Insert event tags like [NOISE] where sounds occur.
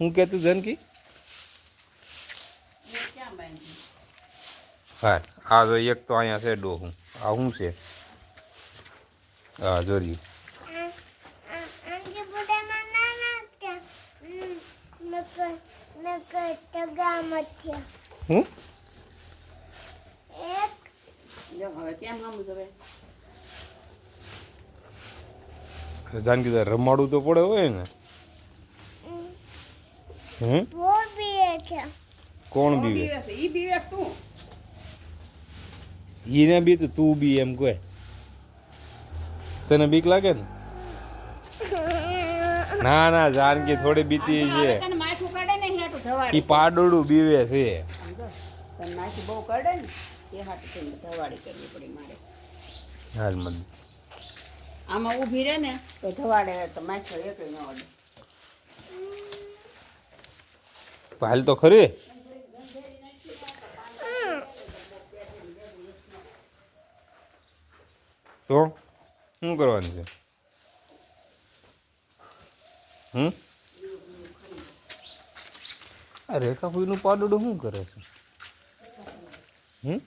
હું કહેતું જનકી? હા આ જો એક તો અહીંયા છે ડોહું. આ શું છે? હા જોરી આંગે બુડામાં નાના હતા હમ, નકર નકર તગામાં થયા હું એક જો હવે કેમ આમ જોવે જાનકી તારે તો પડે હોય ને. હમ? છે? કોણ બીવે એને છે? ઈ બીવે તું? ઈને બી તો તું બી એમ કહે. તને બીક લાગે ને? [LAUGHS] ના ના જાનકી થોડી બીતી છે. ઈ પાડોડું બીવે છે. બહુ કાઢે ને એ હાટું ધવાડી કરવી પડી મારે. હાલ મને. આમાં ઊભી રહે ને તો ધવાડે તો માછો એક ન અડે. હાલ તો ખરી? તો શું કરવાનું છે? હમ? આ રેખાફુઈનું પાડોડું શું કરે છે? હમ?